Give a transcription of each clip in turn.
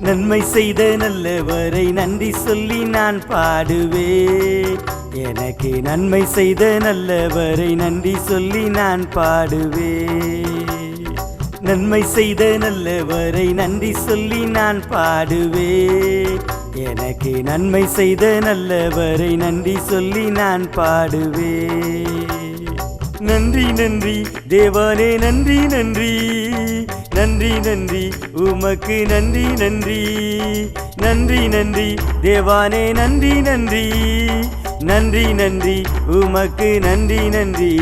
நன்மை செய்த நல்லவரை நன்றி சொல்லி நான் பாடுவேன். எனக்கு நன்மை செய்த நல்லவரை நன்றி சொல்லி நான் பாடுவேன். நன்மை செய்த நல்லவரை நன்றி சொல்லி நான் பாடுவேன். எனக்கு நன்மை செய்த நல்லவரை நன்றி சொல்லி நான் பாடுவேன். நன்றி நன்றி தேவானே நன்றி நன்றி. நன்றி நன்றி. உமக்கு நன்றி நன்றி. நன்றி நன்றி. தேவானே நன்றி நன்றி. நன்றி நன்றி. உமக்கு நன்றி நன்றி.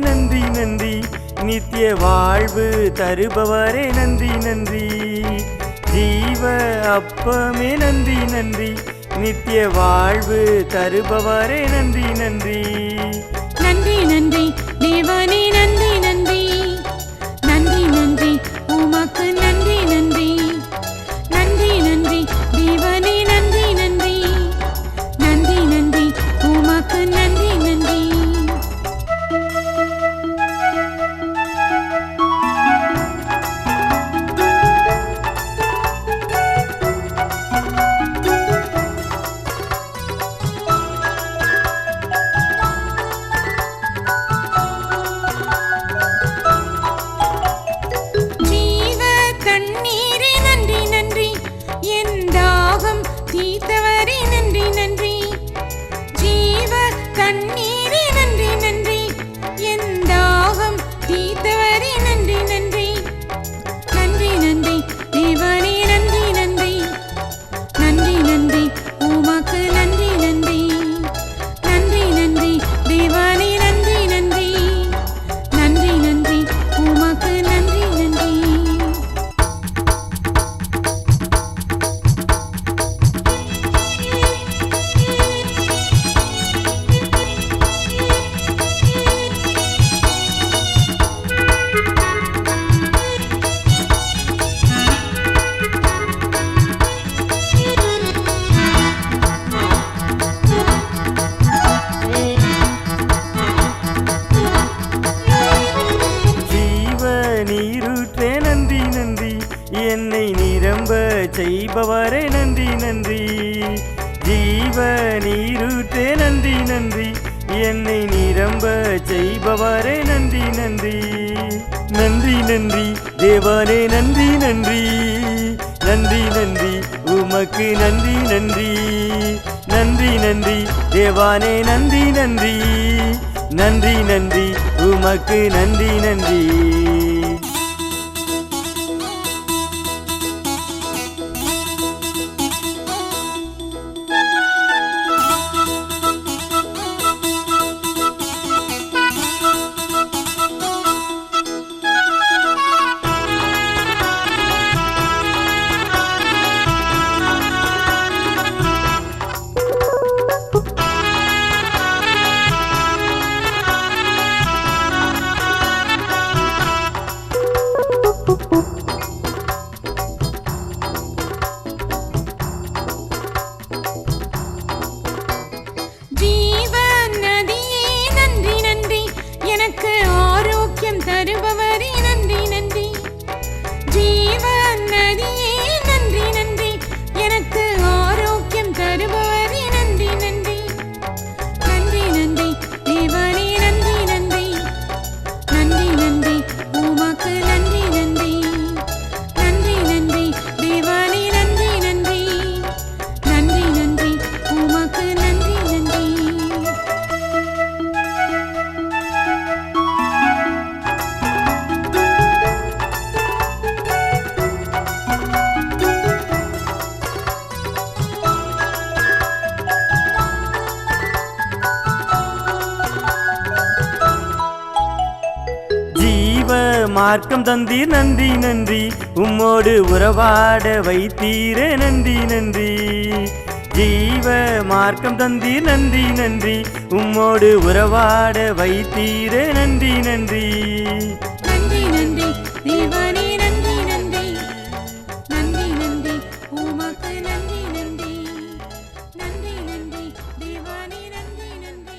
நன்றி நன்றி. நித்திய வாழ்வு தருபவரே நன்றி நன்றி. ஜீவ அப்பமே நன்றி நன்றி. நித்திய வாழ்வு தருபவரே நன்றி நன்றி. தண்ணீரே செய்பவரே நன்றி நன்றி ஜீவ நீருத்தே நன்றி நன்றி என்னை நிரம்ப செய்பவரே நன்றி நன்றி நன்றி நன்றி தேவனே நன்றி நன்றி நன்றி நன்றி உமக்கு நன்றி நன்றி நன்றி நன்றி தேவானே நன்றி நன்றி நன்றி நன்றி உமக்கு நன்றி நன்றி மார்க்கம் தந்தி நன்றி நன்றி. உம்மோடு உறவாட வைத்தீரே நன்றி நன்றி. ஜீவ மார்க்கம் தந்தி நன்றி நன்றி. உம்மோடு உறவாட வைத்தீரே நன்றி நன்றி. நன்றி நன்றி.